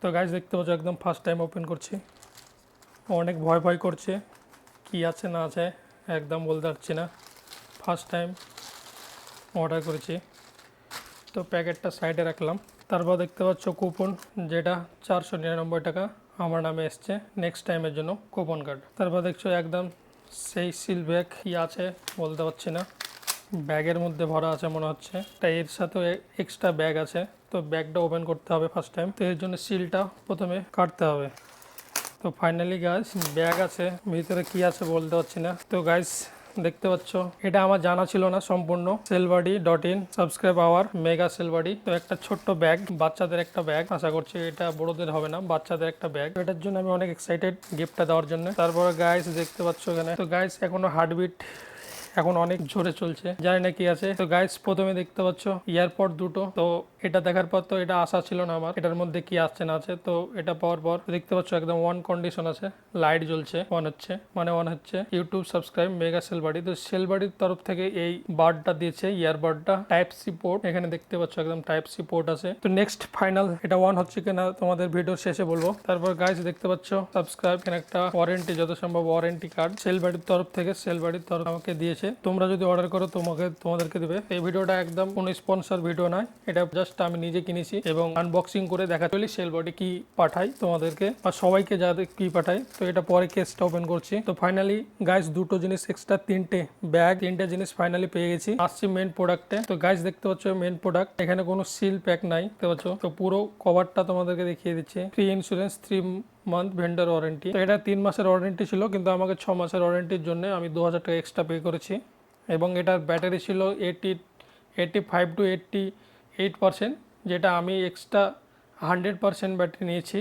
তো গাইজ দেখতে পাচ্ছ, একদম ফার্স্ট টাইম ওপেন করছি। অনেক ভয় ভয় করছে, কি আছে, না আছে, একদম বলতে পারছি না। ফার্স্ট টাইম অর্ডার করেছি। তো প্যাকেটটা সাইডে রাখলাম। তারপর দেখতে পাচ্ছ কুপন যেটা চারশো নিরানব্বই টাকা আমার নামে এসছে নেক্সট টাইমের জন্য কুপন কার্ড তারপর দেখছ, একদম সেই সিল ব্যাগ কি আছে বলতে পারছি না। ব্যাগের মধ্যে ভরা আছে মনে হচ্ছে। তাই এর সাথে এক্সট্রা ব্যাগ আছে। তো ব্যাগটা ওপেন করতে হবে ফার্স্ট টাইম তো এর জন্য সিলটা প্রথমে কাটতে হবে। তো ফাইনালি গাইস ব্যাগ আছে। ভিতরে কি আছে বলতে পারছি না। তো গাইস দেখতে পাচ্ছ, এটা আমার জানা ছিল না সম্পূর্ণ। Cellbuddy dot in subscribe our mega Cellbuddy তো একটা ছোট্ট ব্যাগ বাচ্চাদের একটা ব্যাগ আশা করছি এটা বড়দের হবে না, বাচ্চাদের একটা ব্যাগ এটার জন্য আমি অনেক এক্সাইটেড গিফটটা দেওয়ার জন্য। তারপরে গাইস দেখতে পাচ্ছ এখানে। তো গাইস এখনও হার্টবিট এখন অনেক জোরে চলছে। জানি না কি আছে। তো গাইস প্রথমে দেখতে পাচ্ছ এয়ারপড দুটো। তো এটা দেখার পর তো এটা আশা ছিল না আমার। এটার মধ্যে কি আসছে না আছে, তো এটা পাওয়ার পর দেখতে পাচ্ছ একদম ওয়ান কন্ডিশন আছে। লাইট জ্বলছে অন হচ্ছে। মানে অন হচ্ছে ইউটিউব সাবস্ক্রাইব মেগা সেলবাড়ি তো সেলবাড়ির তরফ থেকে এই বার্ডটা দিয়েছে ইয়ারবাডটা টাইপ সি পোর্ট এখানে দেখতে পাচ্ছ একদম টাইপ সি পোর্ট আছে। তো নেক্সট ফাইনাল এটা ওয়ান হচ্ছে কিনা তোমাদের ভিডিওর শেষে বলব। তারপর গাইস দেখতে পাচ্ছ সাবস্ক্রাইব এখানে একটা ওয়ারেন্টি যত সম্ভব ওয়ারেন্টি কার্ড সেলবাড়ির তরফ থেকে সেলবাড়ির তরফ আমাকে দিয়েছে। তোমরা যদি অর্ডার করো, তোমাকে, তোমাদেরকে দেবে। এই ভিডিওটা একদম কোনো স্পন্সর ভিডিও নয়। এটা জাস্ট আমি নিজে কিনেছি এবং আনবক্সিং করে দেখা চলি সেল বডি কি পাঠাই তোমাদেরকে আর সবাইকে যাদের কি পাঠাই, তো এটা পরে কেসটা ওপেন করছি। তো ফাইনালি গাইস দুটো জিনিস এক্সট্রা তিনটে ব্যাগ তিনটে জিনিস ফাইনালি পেয়ে গেছি। আসছি মেন প্রোডাক্টে তো গাইস দেখতে পাচ্ছ মেন প্রোডাক্ট এখানে কোনো সিল প্যাক নাই, দেখতে পাচ্ছ? তো পুরো কভারটা তোমাদেরকে দেখিয়ে দিচ্ছে। Free insurance three month vendor warranty তো এটা তিন মাসের ওয়ারেন্টি ছিল, কিন্তু আমাকে ছ মাসের ওয়ারেন্টির জন্য আমি দু হাজার টাকা এক্সট্রা পে করেছি। এবং এটার ব্যাটারি ছিল eighty eighty five two eighty eight percent যেটা আমি এক্সট্রা হান্ড্রেড পারসেন্ট ব্যাটারি নিয়েছি।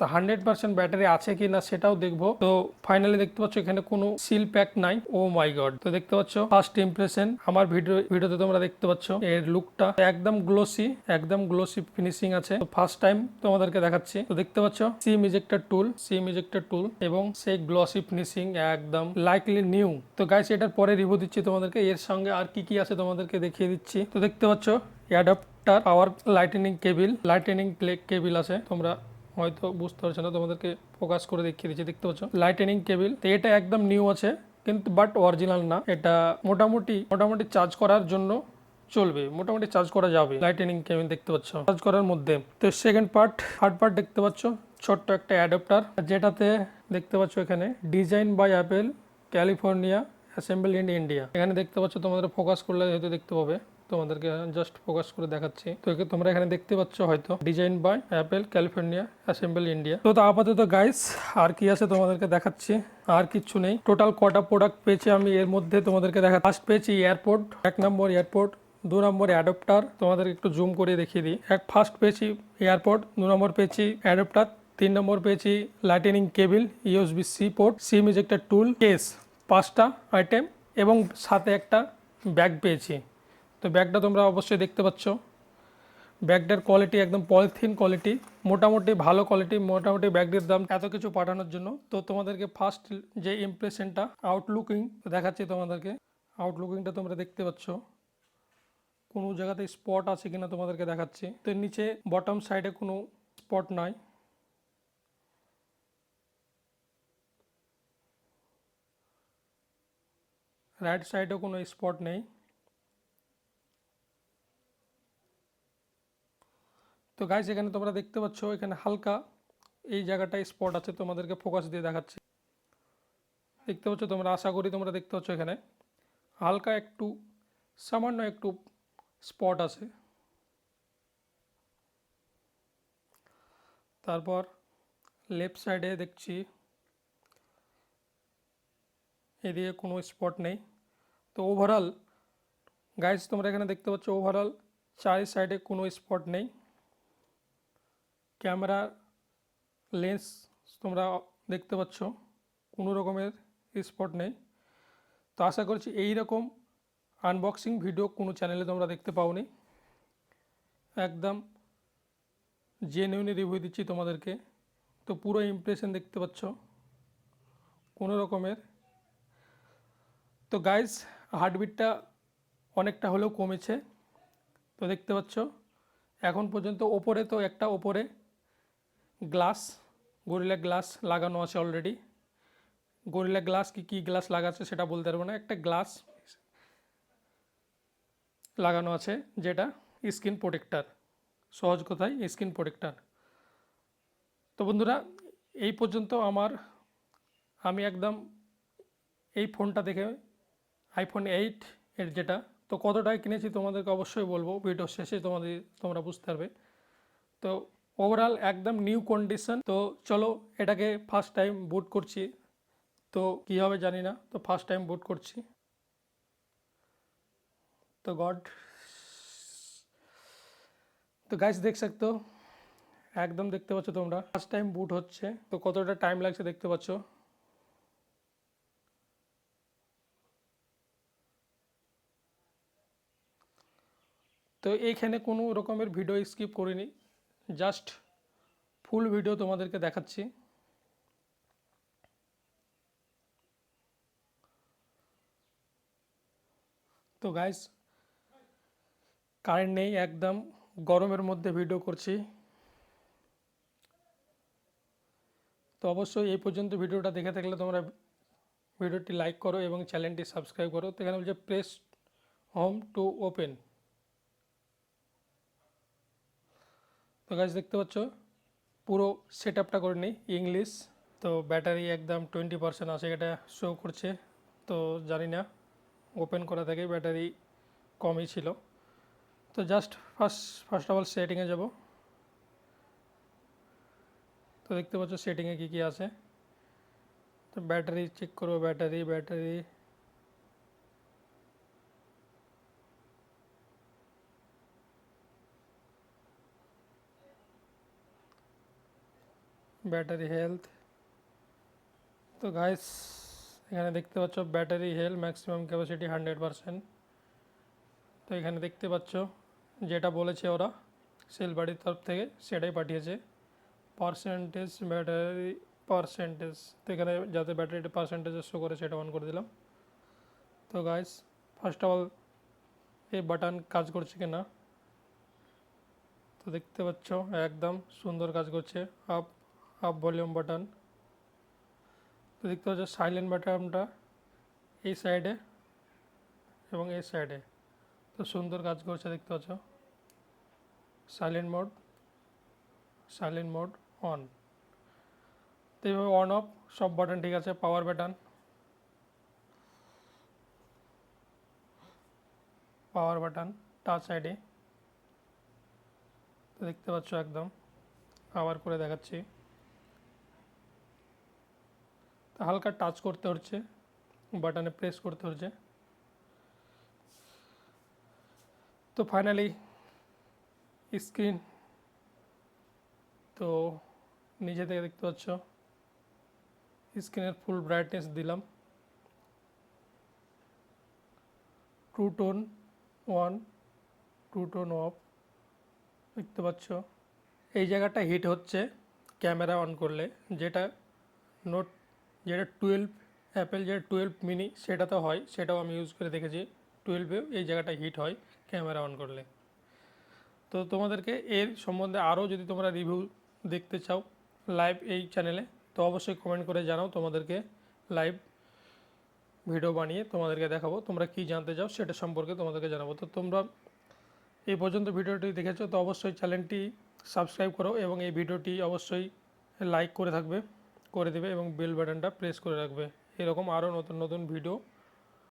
তো হান্ড্রেড পার্সেন্ট ব্যাটারি আছে কি না সেটাও দেখব। তো ফাইনালি দেখতে পাচ্ছ এখানে কোনো সিল প্যাক নাই। Oh my God. তো দেখতে পাচ্ছ, ফার্স্ট ইমপ্রেশন আমার ভিডিও, ভিডিওতে তোমরা দেখতে পাচ্ছ এর লুকটা একদম গ্লোসি একদম গ্লোসি ফিনিশিং আছে। তো ফার্স্ট টাইম তোমাদেরকে দেখাচ্ছি। তো দেখতে পাচ্ছ সিম ইজেক্টর টুল সিম ইজেক্টর টুল এবং সেই গ্লসি ফিনিশিং একদম লাইকলি নিউ তো গাইস এটার পরে রিভিউ দিচ্ছি তোমাদেরকে। এর সঙ্গে আর কি কি আছে তোমাদেরকে দেখিয়ে দিচ্ছি। তো দেখতে পাচ্ছ adapter power lightning cable lightning play cable আছে। তোমরা হয়তো বুঝতে পারছ না, তোমাদেরকে ফোকাস করে দেখিয়ে দিচ্ছি, দেখতে পাচ্ছ? লাইটেনিং কেবিল তো এটা একদম নিউ আছে, কিন্তু বাট অরিজিনাল না। এটা মোটামুটি মোটামুটি চার্জ করার জন্য চলবে, মোটামুটি চার্জ করা যাবে। লাইটেনিং কেবিল দেখতে পাচ্ছ চার্জ করার মধ্যে। তো সেকেন্ড পার্ট থার্ড পার্ট দেখতে পাচ্ছ, ছোট্ট একটা অ্যাডাপ্টার যেটাতে দেখতে পাচ্ছ এখানে design by Apple California assemble in India এখানে দেখতে পাচ্ছ, তোমাদের ফোকাস করলে হয়তো দেখতে পাবে। তোমাদেরকে জাস্ট ফোকাস করে দেখাচ্ছি। তো তোমরা এখানে দেখতে পাচ্ছ হয়তো। Design by Apple California assemble India তো তা আপাতত গাইস আর কি আছে তোমাদেরকে দেখাচ্ছি? আর কিচ্ছু নেই। টোটাল কটা প্রোডাক্ট পেয়েছি আমি এর মধ্যে তোমাদেরকে দেখা ফার্স্ট পেয়েছি এয়ারপোর্ট এক নম্বর এয়ারপোর্ট দু নম্বর অ্যাডপ্টার তোমাদেরকে একটু জুম করে দেখিয়ে দিই। এক ফার্স্ট পেয়েছি এয়ারপোর্ট দু নম্বর পেয়েছি অ্যাডপ্টার তিন নম্বর পেয়েছি lightning cable USB C port SIM ejector tool case পাঁচটা আইটেম এবং সাথে একটা ব্যাগ পেয়েছি। তো ব্যাগটা তোমরা অবশ্যই দেখতে পাচ্ছ। ব্যাগটার কোয়ালিটি একদম পলিথিন কোয়ালিটি মোটামুটি ভালো কোয়ালিটি মোটামুটি ব্যাগটির দাম এত কিছু পাঠানোর জন্য। তো তোমাদেরকে ফার্স্ট যে ইমপ্রেশনটা আউটলুকিং দেখাচ্ছি তোমাদেরকে। আউটলুকিংটা তোমরা দেখতে পাচ্ছ। কোনো জায়গাতে স্পট আছে কিনা তোমাদেরকে দেখাচ্ছি। তো নিচে বটম সাইডে কোনো স্পট নাই। রাইট সাইডেও কোনো স্পট নেই। তো গাইস এখানে তোমরা দেখতে পাচ্ছ, এখানে হালকা এই জায়গাটায় স্পট আছে, তোমাদেরকে ফোকাস দিয়ে দেখাচ্ছি। দেখতে পাচ্ছ, তোমরা আশা করি তোমরা দেখতে পাচ্ছ এখানে হালকা একটু, সামান্য একটু স্পট আছে। তারপর লেফট সাইডে দেখছি, এদিকে কোনো স্পট নেই। তো ওভারঅল গাইস তোমরা এখানে দেখতে পাচ্ছ ওভারঅল চারি সাইডে কোনো স্পট নেই। ক্যামেরা লেন্স তোমরা দেখতে পাচ্ছ, কোনো রকমের স্পট নেই। তো আশা করছি এই রকম আনবক্সিং ভিডিও কোনো চ্যানেলে তোমরা দেখতে পাওনি। একদম জেনুইনি রিভিউ দিচ্ছি তোমাদেরকে। তো পুরো ইমপ্রেশন দেখতে পাচ্ছ, কোনো রকমের। তো গাইস হার্টবিটটা অনেকটা হলেও কমেছে। তো দেখতে পাচ্ছ, এখন পর্যন্ত ওপরে তো একটা ওপরে গ্লাস, গরিলা গ্লাস লাগানো আছে অলরেডি গরিলা গ্লাস কি, কী গ্লাস লাগাচ্ছে সেটা বলতে পারব না। একটা গ্লাস লাগানো আছে যেটা স্কিন প্রোটেক্টার। সহজ কথায় স্কিন প্রোটেক্টার। তো বন্ধুরা, এই পর্যন্ত আমার, আমি একদম এই ফোনটা দেখে আইফোন এইট এর যেটা, তো কত টাকায় কিনেছি তোমাদেরকে অবশ্যই বলব। ভিডিও শেষে তোমাদের, তোমরা বুঝতে পারবে। তো ওভারঅল একদম নিউ কন্ডিশন তো চলো এটাকে ফার্স্ট টাইম বুট করছি তো কী হবে জানি না তো ফার্স্ট টাইম বুট করছি तो गॉड তো গাইস দেখ सकते हो একদম দেখতে পাচ্ছ তোমরা ফার্স্ট টাইম বুট হচ্ছে তো কতটা টাইম লাগছে দেখতে পাচ্ছ তো এইখানে কোনো রকমের ভিডিও স্কিপ করিনি জাস্ট ফুল ভিডিও তোমাদেরকে দেখাচ্ছি। তো গাইস কারেন্ট নেই, একদম গরমের মধ্যে ভিডিও করছি। তো অবশ্যই এই পর্যন্ত ভিডিওটা দেখে থাকলে তোমরা ভিডিওটি লাইক করো এবং চ্যানেলটি সাবস্ক্রাইব করো। তো এখানে বলছে প্রেস হোম টু ওপেন তো গাছ দেখতে পাচ্ছ? পুরো সেট আপটা করে নিই ইংলিশ তো ব্যাটারি একদম টোয়েন্টি পার্সেন্ট আছে, এটা শো করছে। তো জানি না ওপেন করা থেকে ব্যাটারি কমই ছিল। তো just first first of all সেটিংয়ে যাব। তো দেখতে পাচ্ছ সেটিংয়ে কী কী আছে। তো ব্যাটারি চেক করব, ব্যাটারি ব্যাটারি ব্যাটারি হেলথ। তো গাইস এখানে দেখতে পাচ্ছ battery health maximum capacity hundred percent তো এখানে দেখতে পাচ্ছ, যেটা বলেছে ওরা সেল বাড়ির তরফ থেকে সেটাই পাঠিয়েছে। পার্সেন্টেজ ব্যাটারি পার্সেন্টেজ তো এখানে যাতে ব্যাটারিটা পার্সেন্টেজ শো করে সেটা অন করে দিলাম। তো গাইস ফার্স্ট অফ অল এই বাটন কাজ করছে কি না তো দেখতে পাচ্ছ, একদম সুন্দর কাজ করছে। Up up volume button. তো দেখতে পাচ্ছ সাইলেন্ট বাটনটা এই সাইডে এবং এই সাইডে। তো সুন্দর কাজ করছে দেখতে পাচ্ছ। Silent mode silent mode on. তো এইভাবে অন, অফ সব বাটন ঠিক আছে, power button. Power button touch সাইডে। তো দেখতে পাচ্ছ একদম, আবার করে দেখাচ্ছি তো হালকা টাচ করতে হচ্ছে বাটনে প্রেস করতে হচ্ছে। তো ফাইনালি স্ক্রিন তো নিচে থেকে দেখতে পাচ্ছ স্ক্রিনের ফুল ব্রাইটনেস দিলাম। True tone on true tone off দেখতে পাচ্ছ, এই জায়গাটা হিট হচ্ছে ক্যামেরা অন করলে, যেটা নোট যেটা টুয়েলভ অ্যাপেল যেটা টুয়েলভ মিনি সেটাতে হয়, সেটাও আমি ইউজ করে দেখেছি। টুয়েলভেও এই জায়গাটা হিট হয় ক্যামেরা অন করলে। তো তোমাদেরকে এর সম্বন্ধে আরও যদি তোমরা রিভিউ দেখতে চাও লাইভ এই চ্যানেলে তো অবশ্যই কমেন্ট করে জানাও তোমাদেরকে লাইভ ভিডিও বানিয়ে তোমাদেরকে দেখাবো, তোমরা কি জানতে চাও সেটা সম্পর্কে তোমাদেরকে জানাব। তো তোমরা এই পর্যন্ত ভিডিওটি দেখেছ, তো অবশ্যই চ্যানেলটি সাবস্ক্রাইব করো এবং এই ভিডিওটি অবশ্যই লাইক করে থাকবে। করে দেবে এবং বেল বাটনটা প্রেস করে রাখবে। এরকম আরও নতুন নতুন ভিডিও